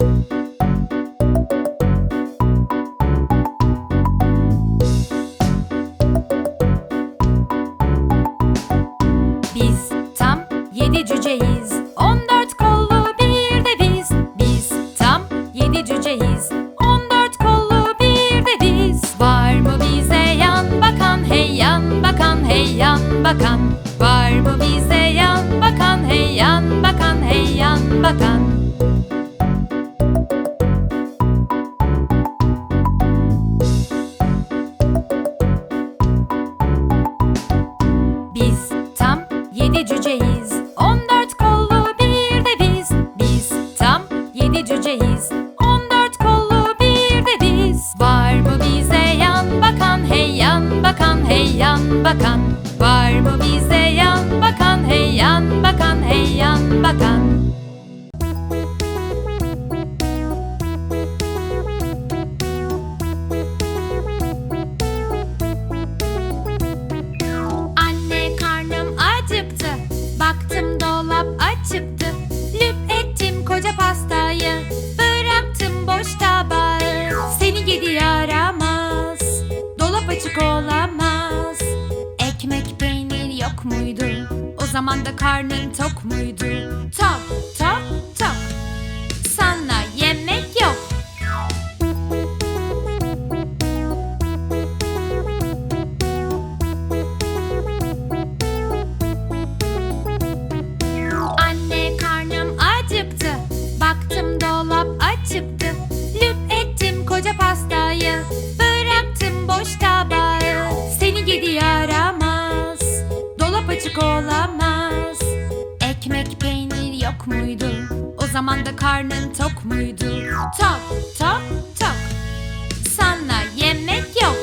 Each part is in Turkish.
Biz tam yedi cüceyiz. On dört kollu bir de biz. Tam yedi cüceyiz. On dört kollu bir de. Var mı bize yan bakan hey yan bakan hey yan bakan. Var mı bize yan bakan hey yan bakan hey yan bakan. Cüceyiz. On dört kollu bir de biz. Var mı bize yan bakan hey yan bakan hey yan bakan. Var mı bize yan bakan hey yan bakan hey yan bakan. Olamaz. Ekmek peynir yok muydu? O zaman da karnın tok muydu? Tok yok muydu? O zaman da karnın tok muydu? Tok tok tok. Sana yemek yok.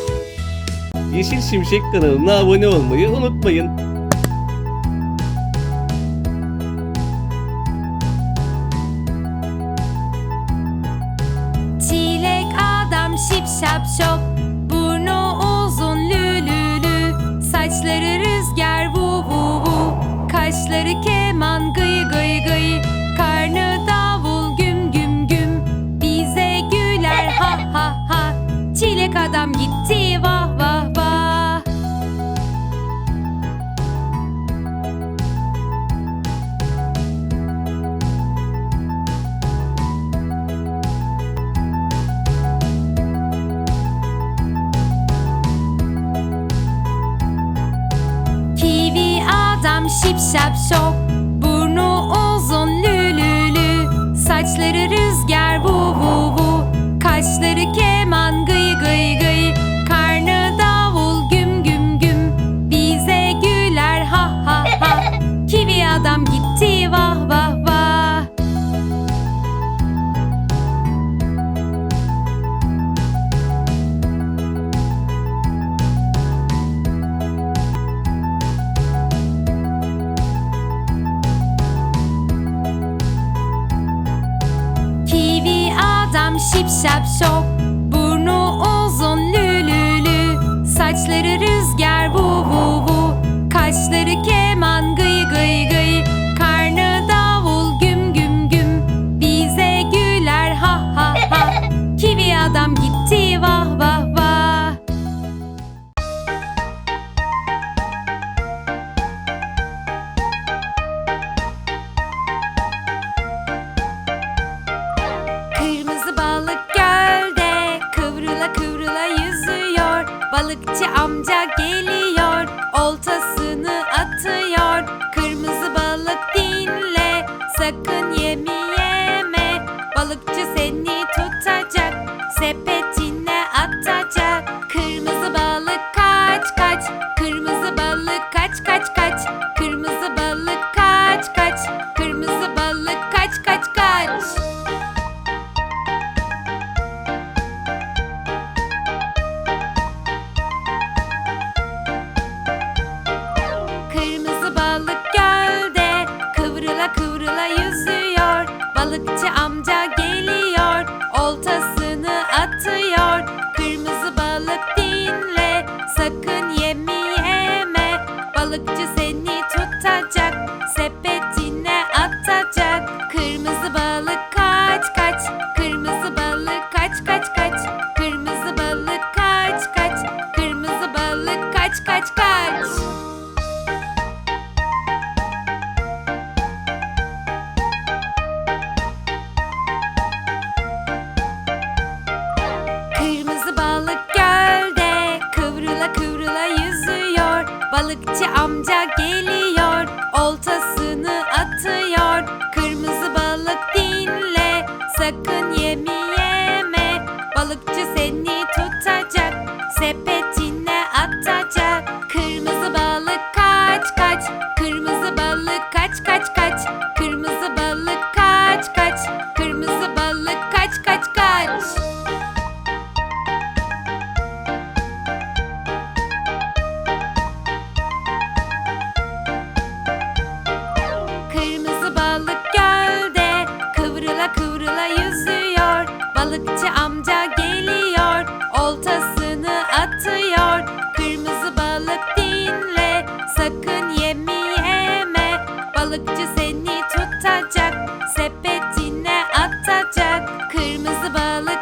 Yeşil Şimşek kanalına abone olmayı unutmayın. Çilek adam şip şap şop adam gitti vah vah vah. Kivi adam şip şap şop adam gitti vah vah vah. Kivi adam şip şap şop adam gitti vah vah vah Kırmızı balık gölde kıvrıla kıvrıla yüzüyor. Balıkçı amca geliyor, oltasını atıyor. Kırmızı balık dinle, sakın kaç. Kırmızı balık kaç kaç, kırmızı balık kaç kaç kaç. Kırmızı balık gölde kıvrıla kıvrıla yüzüyor. Balıkçı amca atacak Kırmızı balık